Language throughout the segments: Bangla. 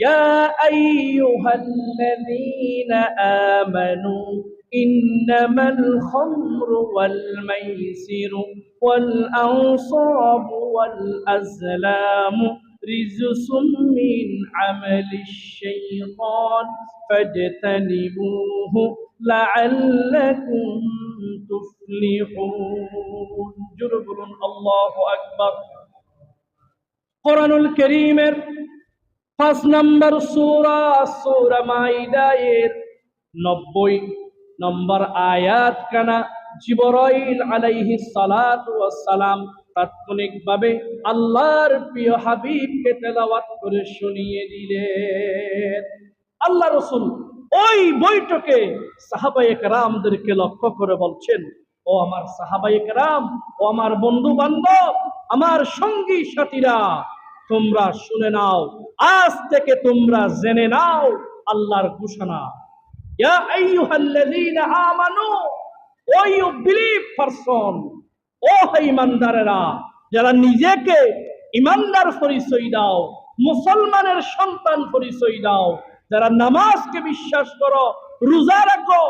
يا أيها الذين آمنوا إنما الخمر والميسر والأنصاب والأزلام رجس من عمل الشيطان فاجتنبوه لعلكم تفلحون. جربر الله أكبر. قرآن الكريم পাঁচ নম্বর সুরা সুরা মাইদায়ের নব্বই নম্বর আয়াত কানা, জিবরাইল আলাইহি সালাতু সালাম তাৎক্ষণিকভাবে আল্লাহর প্রিয় হাবিবকে তেলাওয়াত করে শুনিয়ে দিলেন। আল্লাহ রসুল ওই বৈঠকে সাহাবায়ে কেরামদেরকে লক্ষ্য করে বলছেন, ও আমার সাহাবায়ে কেরাম, ও আমার বন্ধু বান্ধব আমার সঙ্গী সাথীরা, তোমরা শুনে নাও আজ থেকে তোমরা জেনে নাও আল্লাহর ঘোষণা। ইয়া আইয়ুহাল্লাযীনা আমানু, ও ইউ বিলিভ পারসন, ও হে ইমানদারেরা, যারা নিজেকে ইমানদার পরিচয় দাও, মুসলমানের সন্তান পরিচয় দাও, যারা নামাজকে বিশ্বাস করো, রোজা রাখো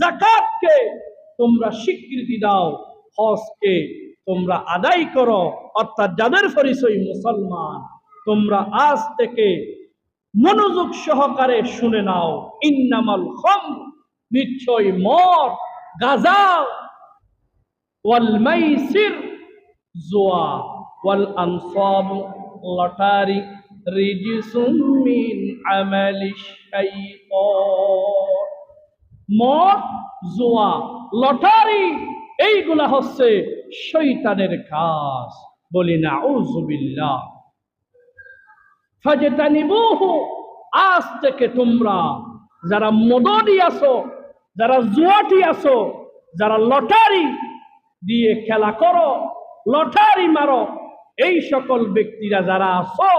জাকাতকে তোমরা স্বীকৃতি দাও, হজকে তোমরা আদায় করো, অর্থাৎ যাদের পরিচয় মুসলমান। তোমরা আজ থেকে মনোযোগ সহকারে শুনে নাও, ইন্নামাল খম নিশ্চয় মদ গাজা ওয়াল মাইসির, জোয়া, ওয়াল আনসাব, লটারি, রিজিসুম মিন আমালি শাইতান। মদ, জোয়া, লটারি, এইগুলা হচ্ছে শৈতানের কাজ। বলি না উজুবিল্লাহ ফাজতানিবুহু, আজ থেকে তোমরা যারা মদদি আছো, যারা জুয়াটি আছো, যারা লটারি দিয়ে খেলা করো, লটারি মারো, এই সকল ব্যক্তিরা যারা আছো,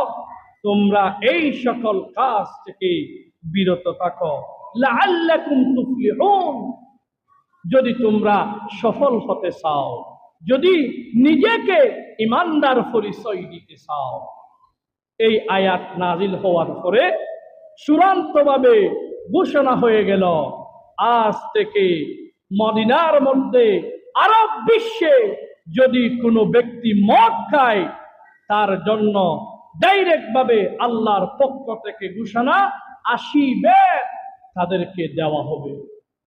তোমরা এই সকল কাজ থেকে বিরত থাকো। লাআল্লাকুম তুফলিহুন। যদি তোমরা সফল হতে চাও, যদি নিজেকে ইমানদার পরিচয় দিতে চাও এই আয়াত নাজিল হওয়ার পরে চূড়ান্তভাবে ঘোষণা হয়ে গেল, আজ থেকে মদিনার মধ্যে আরব বিশ্বে যদি কোনো ব্যক্তি মদ খায়, তার জন্য ডাইরেক্ট ভাবে আল্লাহর পক্ষ থেকে ঘোষণা আসিবে তাদেরকে দেওয়া হবে।